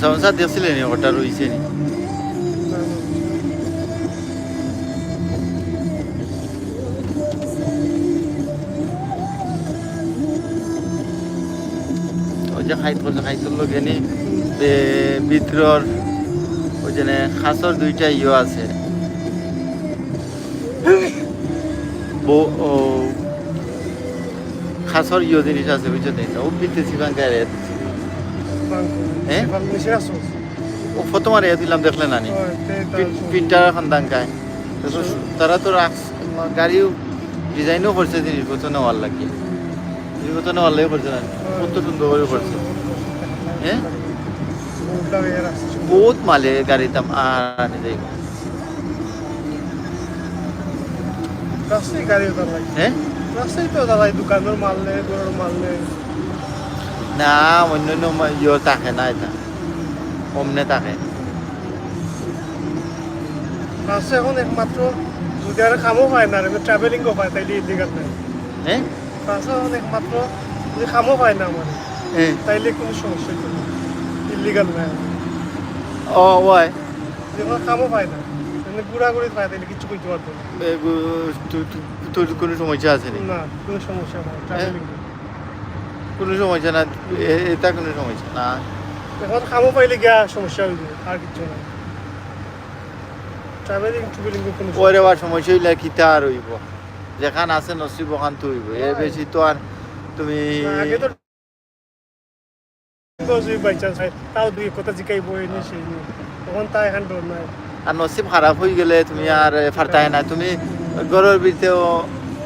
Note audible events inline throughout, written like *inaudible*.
মশা মশা দেখছিলেন ওটা রয়েছে নি? ওই যে খাইত ওই যে খাসর দুইটা ইয়ে আছে। খাসর ইয়ে জিনিস আছে, বুঝছ ও বিতে সিবান গায়ে হ্যাঁ? ও ফটো মারে দিলাম দেখলে না নি? পিনটা খান্দান গায়। তারপর তারা তো রাখস গাড়িও ডিজাইনও করছে জিনিসপত্র নেওয়ার লাগে। জিনিসপত্র নেওয়ার লাগে করছে না কত সুন্দর করে করছে। হ্যাঁ? বহুত মালে গাড়ির দাম আর আনে যাই রাস্তায় গাড়ি হ্যাঁ? রাস্তায় তো দাদাই দোকানের মারলে গরুর মারলে না অন্য অন্য ইয়ে থাকে না এটা অমনে থাকে রাস্তা এখন একমাত্র যদি আর কামও পায় না ট্রাভেলিংও পায় তাইলে ইলিগাল নাই হ্যাঁ রাস্তা এখন একমাত্র যদি কামও পায় না আমার হ্যাঁ তাইলে কোনো সমস্যা নেই ইলিগাল নাই ও ওই যখন কামও পায় না ঘোরাঘুরি পায় তাইলে কিছু করতে পারতো না তোর কোনো সমস্যা আছে নি না কোনো সমস্যা নাই ট্রাভেলিং কোনো সমস্যা না এটা কোনো সমস্যা না। এখন কামও পাইলে গিয়া সমস্যা হইবে আর কিছু নাই ট্রাভেলিং ট্রাভেলিং কোনো সমস্যা পরে সমস্যা। হইলে কিতা আর হইব? যেখান আছে নসিব ওখান তো হইব। এর বেশি তো আর তুমি না, আগে তো তাও দুই কথা জিকাইব এনে সেই তখন তাই এখন ডর নাই। আর নসিব খারাপ হয়ে গেলে তুমি আর ফারতাই না। তুমি গরুর ভিতরেও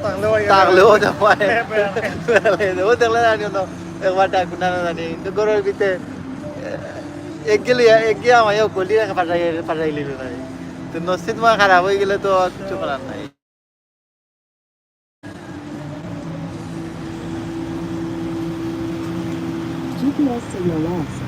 তাহলে ওই তাগলেও দেওয়ায় হ্যাঁ, হ্যাঁ। ও দেখলে জানি না একবার ডাকু না জানি কিন্তু গরুর ভিতরে এক গেলে এক গিয়ে আমার গলি রেখে পাঠাই পাঠাই লিল না তো নসিব তোমার খারাপ হয়ে গেলে তো কিছু করার নাই GPS signal lost.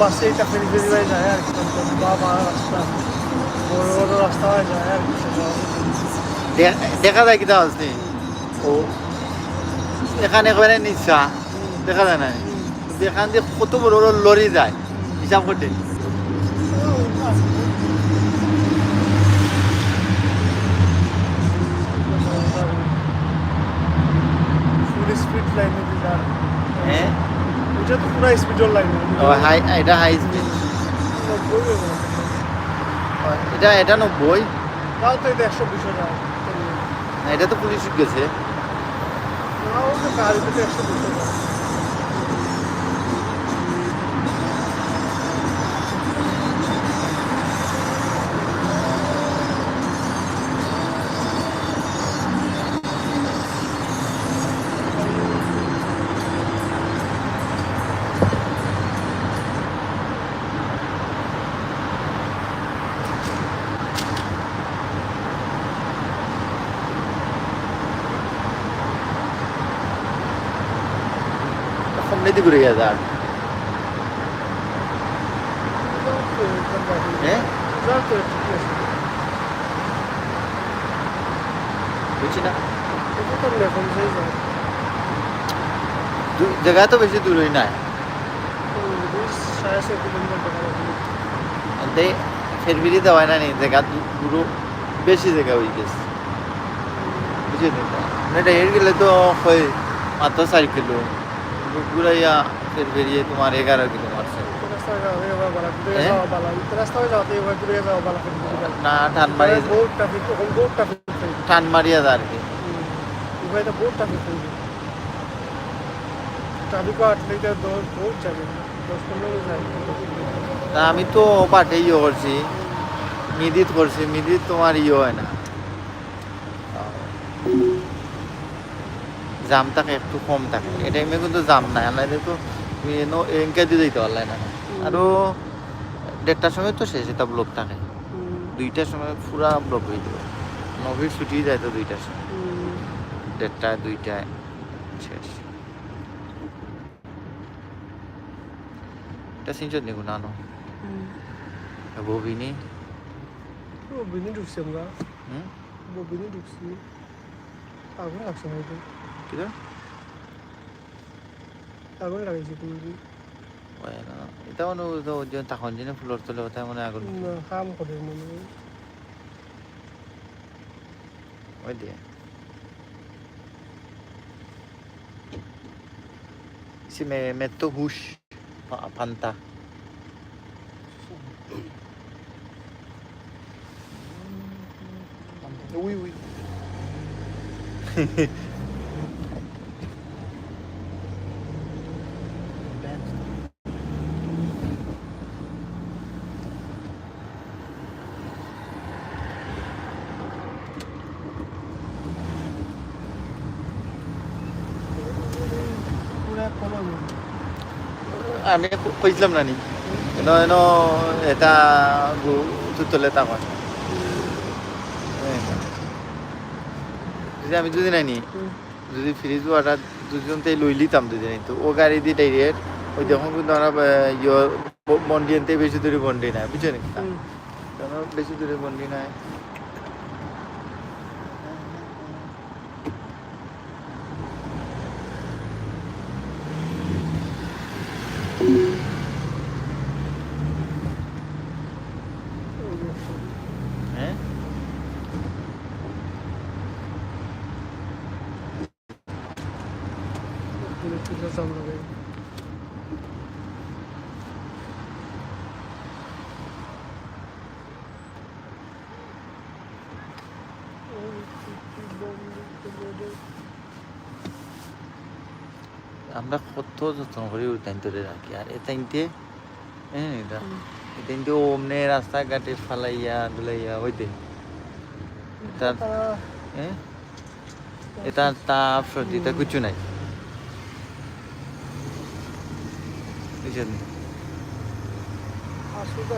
বাসে এটা ফেরি ফেরি হয়ে যায় আর কি বা বা রাস্তা বড় বড় রাস্তা হয়ে যায় আর কি। দেখা যায় কিতা হচ্ছে ও। এখানে একবারে নিচা দেখা যায় না এখান দিয়ে কত বড় বড় লরি যায় হিসাব করতে। স্পিড লাইনে দিলাম। হ্যাঁ? ওইটা তো পুরো স্পিডের লাইন ও হাই এটা হাই স্পিড এটা এটা নব্বই? তাও তো এটা একশো বিশ না, এটা তো পুলিশ গেছে। না ও তো গাড়িতে একশো দুশো বেশি দূরই নাই দুই সাড়ে ছয় কিলোমিটার টাকা লাগবে এতে ফেরবিরি দেওয়ায় না নি, জায়গা পুরো বেশি জায়গা হয়ে গেছে। বুঝলি না এটা হের গেলে তো হয়, মাত্র চার কিলো। ঘুরাইয়া ফের বেরিয়ে তোমার এগারো কিলো মারছে। হ্যাঁ? বালা না টান মারিয়ে টান মারিয়া যায় আর কি। আমি তো পাঠে ইয়ে করছি মিদিত করছি মিদিত তোমার ইয়ে হয় না। জাম থাকে একটু কম থাকে। এই টাইমে কিন্তু জাম নাই আনলাইনে তো তুমি এনো এনকে দিয়ে দিতে পারলাই না। আরও দেড়টার সময় তো শেষ এটা ব্লক থাকে। দুইটার সময় পুরা ব্লক হয়ে যাবে। নভির ছুটি যায় তো দুইটার সময়। দেড়টায় দুইটায় শেষ। এটা সিনচত নিকো না নো ববিনি। ববিনি ঢুকছি আমরা। ববিনি ঢুকছি। আগুন লাগছে হয়তো কিলো আগুন লাগাইছি তুমি Bueno, এটা মনে হয় তো যে তখন যিনি ফুলর তোলে ওটা মনে হয় আগুন না কাম করে মনে হয় ওই দিয়ে Si me metto hush pa- panta. Uy, uy. *laughs* পুরা কমানো আমি কইছিলাম না নি। এনো এটা তুতলে তা হয় যদি আমি দুদিন আনি যদি ফ্রিজ ওয়াটার দুজন তাই লই লিতাম দুদিন তো ও গাড়ি দিয়ে ডাইরেক্ট ওই যখন কিন্তু আমরা ইয়ে বন্ডি আনতে বেশি দূরে বন্ডি নাই বুঝছ নাকি কেন বেশি দূরে বন্ডি নাই। আমরা কত যত্ন করে উঠাইন ধরে রাখি। আর এটাইনতে হ্যাঁ এটা এটাইনতে অমনে রাস্তাঘাটে ফালাইয়া দুলাইয়া হইতে। তার হ্যাঁ এটা তাপ সর্দি তা কিছু নাই। আসুদা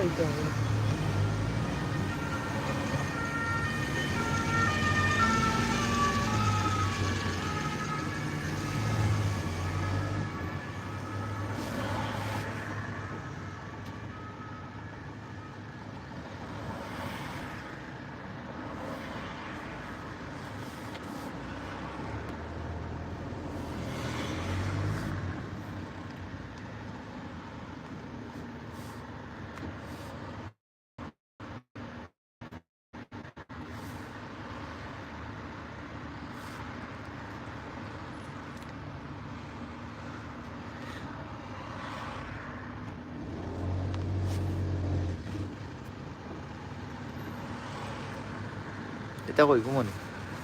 এটা হবে এটা কই ঘুমনি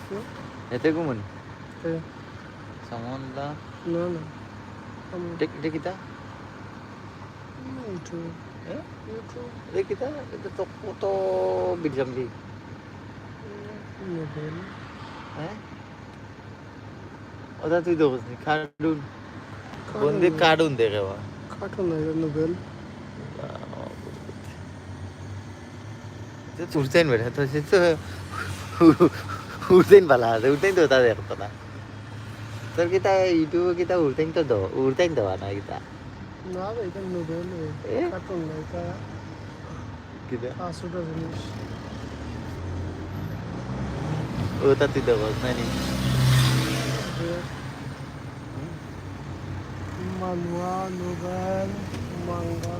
হুম? এতে ঘুমনি হ্যাঁ সামন্দা না না আমি দেখিতা ইউটিউব হ্যাঁ ইউটিউব দেখিতা এটা তো কত বিরজাম দি নোবেল হ্যাঁ ওটা তুই দেখিস নি কার্টুন বন্দি কার্টুন দেখে বা কার্টুন না এটা নোবেল উঠতেন বেটা তো সে তো উঠতেন ভালো আছে উঠতেন তো তা দেখতো না তোর কিতা ইউটিউব কিতা উঠতেন তো দো উঠতেন দেওয়া না কিতা না রে, এটা নোবেল এ? কার্টুন না এটা কিতা আসুদা জিনিস ওটা তুই দেখিস না নি মানুয়া নোবেল মাঙ্গা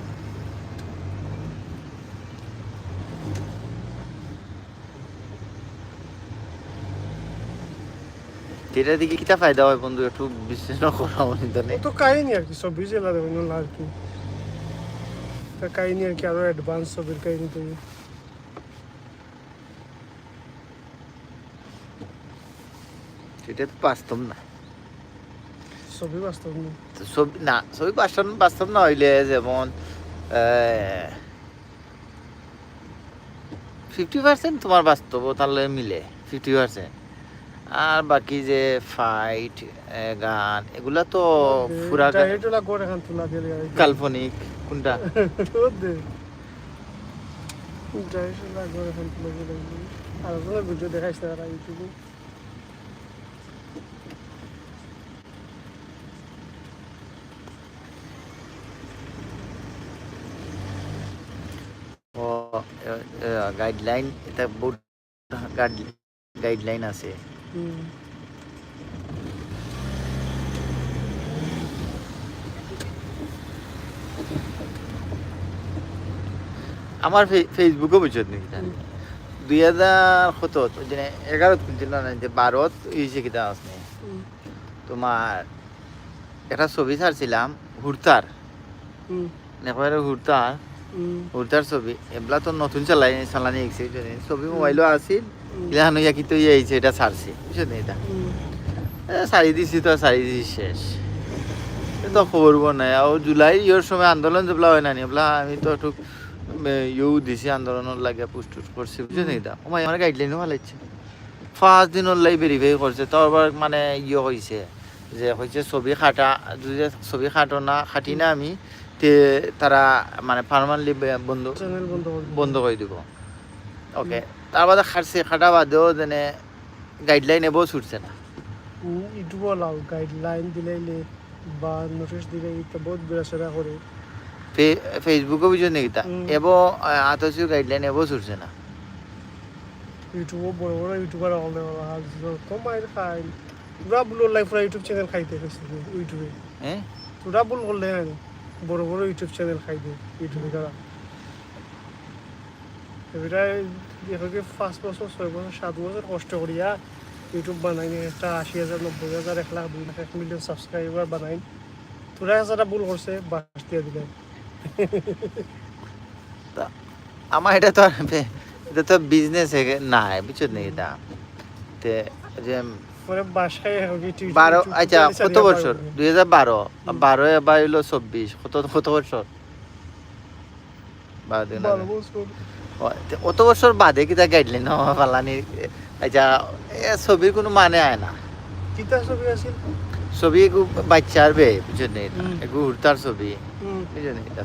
এটা দিকে কিতা ফায়দা হয় বন্ধু? একটু বিশ্লেষণ করা তো কাহিনী আর কি জেলা দেবেন না আর কি। তা কাহিনী আর কি আরও অ্যাডভান্স কাহিনী তুমি এটা তো বাস্তব না। ছবি বাস্তব না। তো না ছবি বাস্তব বাস্তব না হইলে যেমন ফিফটি পার্সেন্ট তোমার বাস্তব তাহলে মিলে ফিফটি পার্সেন্ট আর বাকি যে ফাইট গান এগুলা তো পুরা। কাল্পনিক কোনটা? *laughs* গাইডলাইন এটা বহুত গাইডলাইন আছে। আমার ফেসবুকও বুঝত নাকি। দুই হাজার সতত যেনে এগারোত কিনছিল না যে বারোত ইয়েছে কিতা আছে। হুম। তোমার একটা ছবি ছাড়ছিলাম হুড়তার। নেপালের হুড়তার ছবি। এগুলা তো নতুন চালাই চালানি এসেছে ছবি মোবাইলও আছিল। ইলাহান ইয়া কিন্তু ইয়ে আইছে এটা ছাড়ছি বুঝছেন এটা সারি দিছি তো সারি দিছি শেষ। তো খবর নাই। আর জুলাই ইয়ের সময় আন্দোলন যেগুলা হয় না এগুলা আমি তো একটু ইয়েও দিছি আন্দোলনের লাগে পুষ্ট করছি বুঝছেন এটা ও মাই আমার গাইডলাইনও ভালো ইচ্ছে ফার্স্ট দিনের লাই ভেরিফাই করছে তো মানে ইয়ে হয়েছে যে হয়েছে ছবি খাটা যদি ছবি খাটো না খাটি না আমি তে তারা মানে পারমানেন্টলি বন্ধ বন্ধ করে দিব। ওকে তার বাদে খাটছে খাটা বাদেও যেনে গাইডলাইন এবো ছুটছে না। ইউটিউবও লাও গাইডলাইন দিলাইলে বা নোটিশ দিলে এটা বহুত বেড়াচেরা করে। ফেসবুকে বুঝছেন নাকি তা। এবো আতসিও গাইডলাইন এবো ছুটছে না। ইউটিউবও বড় বড় ইউটিউবার হলে যত মায়ের খাই পুরা বুলোর লাইফ পুরা ইউটিউব চ্যানেল খাইতে গেছে ইউটিউবে হ্যাঁ পুরা বুল না বড় বড় ইউটিউব চ্যানেল খাই দিয়ে ইউটিউবে তারা এবারে এখানে পাঁচ বছর, ছয় বছর, সাত বছর কষ্ট করিয়া ইউটিউব বানাই একটা আশি হাজার, নব্বই হাজার, এক লাখ, দুই লাখ, এক মিলিয়ন সাবস্ক্রাইবার বানাই। তোরা যারা ভুল করছে বাস দিয়ে দিলে আমার এটা তো এটা তো বিজনেস নাই বুঝছেন নাকি তা তে যে পরে বাসায় বারো আচ্ছা কত বছর? দুই হাজার বারো। বারো এবার হইল চব্বিশ। কত কত বছর? অত বছর। বাদে কিতা গাইডলাইন? পালানি আচ্ছা এ ছবির কোনো মানে আয় না। কিতা ছবি আছিল? ছবি একু বাচ্চার বে হুম। একু হুড়তার ছবি। এটা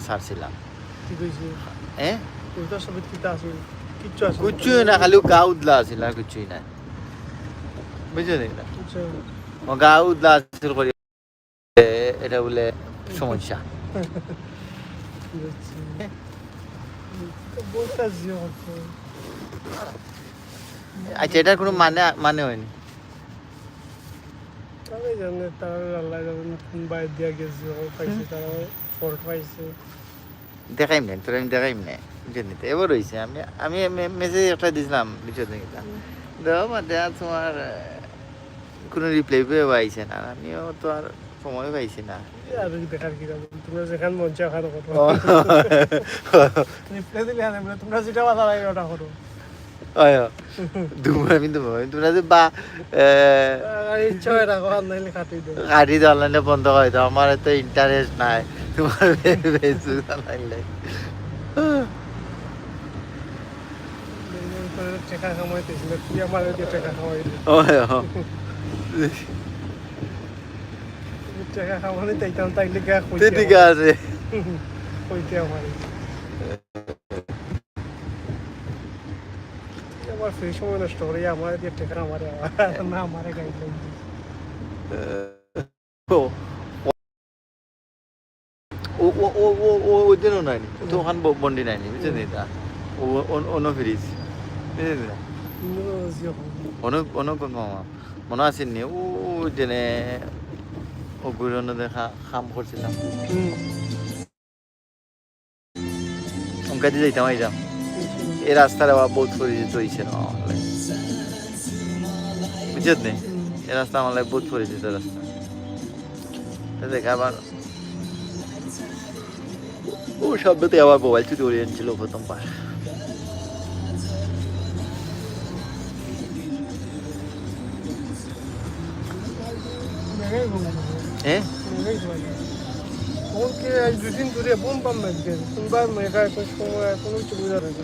হ্যাঁ কিতা আছিল? কিচ্ছু আছিল? না খালি গা উদলা আছিল আর কিচ্ছুই নাই। আচ্ছা, ও গা উদলা আছিল করি এটা বলে সমস্যা। আচ্ছা এটার কোনো মানে মানে হয়নি? তবে জানে তার আল্লাহ জানেন বাইর দিয়া গেছে ও পাইছে তারা ফোর্ট পাইছে। দেখাইম না তোর আমি দেখাইম না বুঝছেন নি তো এবার হয়েছে আমি আমি মেসেজ একটা দিছিলাম বুঝছেন তোমার কোনো রিপ্লাই পেয়ে পাইছে না। আমিও তো আর সময় পাইছি না। কি হয় হয় বন্ধ করে দাও আমার তো ইন্টারেস্ট নাই। তোমার টাকা কামাইতেছিল তুই আমার টাকা ও টাকা কামানি তাইতাম তাইলে গা তো ঠিক আছে কইতে আমার আমার ফ্রি সময় নষ্ট করে আমার দিয়ে টাকা আমারে না আমারে গাইডলাইন ও ও অন্য অন্য মামা মনে আছে নি ও যেনে ও দেখা কাম করছিলাম অঙ্কাতে যাইতাম, আইতাম। এই রাস্তার মানে। আবার বহুত পরিচিত হয়েছে বুঝত নেই? এ রাস্তা আমার লাগে বহুত পরিচিত রাস্তা দেখা আবার ও সব আবার মোবাইল চুরি করে এনেছিল প্রথমবার। হ্যাঁ ওকে দুদিন ধরে বোন পাম্প মেয়েকে কোনবার মেয়েকা কোনো সুবিধা রয়েছে